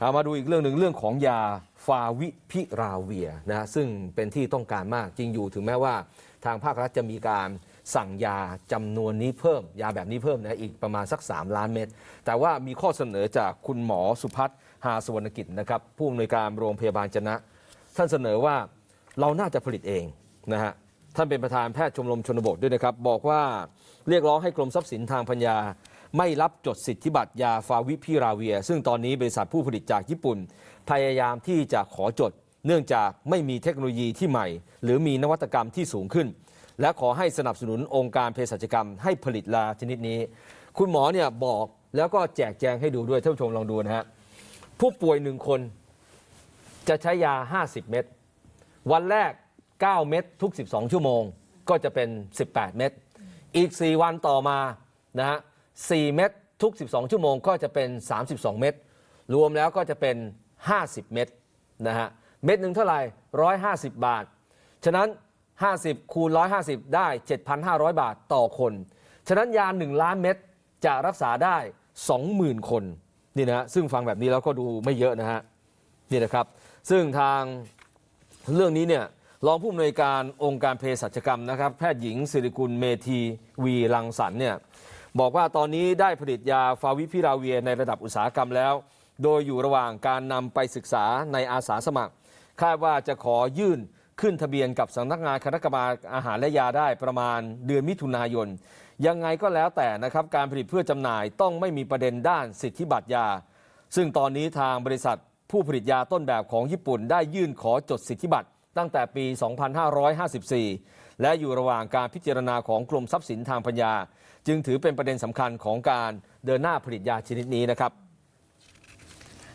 เอามาดูอีกเรื่องหนึ่งเรื่องของยาฟาวิพิราเวียนะซึ่งเป็นที่ต้องการมากจริงอยู่ถึงแม้ว่าทางภาครัฐจะมีการสั่งยาจำนวนนี้เพิ่ม ยาแบบนี้เพิ่มนะอีกประมาณสัก 3 ล้านเม็ดแต่ว่ามีข้อเสนอจากคุณหมอสุพัฒน์หาสวรรณกิจนะครับผู้อำนวยการโรงพยาบาลจนะ ท่านเสนอว่าเราน่าจะผลิตเองนะฮะท่านเป็นประธานแพทย์ชมรมชนบทด้วยนะครับ บอกว่าเรียกร้องให้กรมทรัพย์สินทางปัญญา ไม่รับจดสิทธิบัตรยาฟาวิพิราเวีย ซึ่งตอนนี้บริษัทผู้ผลิตจากญี่ปุ่น พยายามที่จะขอจด เนื่องจากไม่มีเทคโนโลยีที่ใหม่ หรือมีนวัตกรรมที่สูงขึ้น และขอให้สนับสนุนองค์การเภสัชกรรม ให้ผลิตยาชนิดนี้ คุณหมอเนี่ยบอกแล้วก็แจกแจงให้ดูด้วยท่านผู้ชมลองดูนะฮะผู้ป่วยหนึ่งคนจะใช้ยา 50 เม็ดวันแรก 9 เม็ดทุก 12 ชั่วโมง ก็จะเป็น 18 เม็ดอีก 4 วันต่อมานะฮะ 4 เม็ดทุก 12 ชั่วโมงก็จะเป็น 32 เม็ดรวมแล้วก็จะเป็น 50 เม็ดนะฮะเม็ดหนึ่งเท่าไหร่150 บาท ฉะนั้น 50 คูณ 150 ได้ 7,500 บาทต่อคน ฉะนั้นยา 1 ล้านเม็ดจะรักษาได้ 20,000 คนนี่นะซึ่งฟังแบบนี้แล้วก็ดูไม่เยอะนะฮะนี่นะครับ ซึ่งทางเรื่องนี้เนี่ยรองผู้อำนวยการองค์การเภสัชกรรมนะครับ แพทย์หญิงสิริกุลเมธีวีรังสรรค์เนี่ย บอกว่าตอนนี้ได้ผลิตยาฟาวิพิราเวียในระดับอุตสาหกรรมแล้ว โดยอยู่ระหว่างการนำไปศึกษาในอาสาสมัคร คาดว่าจะขอยื่นขึ้นทะเบียนกับสำนักงานคณะกรรมการอาหารและยาได้ประมาณเดือนมิถุนายน ยังไงก็แล้วแต่นะครับการผลิตเพื่อจำหน่ายต้องไม่มีประเด็นด้านสิทธิบัตรยา ซึ่งตอนนี้ทางบริษัทผู้ผลิตยาต้นแบบของญี่ปุ่นได้ยื่นขอจดสิทธิบัตร ตั้งแต่ปี 2554 และอยู่ระหว่างการพิจารณาของกรมทรัพย์สินทางปัญญา จึงถือเป็นประเด็นสำคัญของการเดินหน้าผลิตยาชนิดนี้นะครับ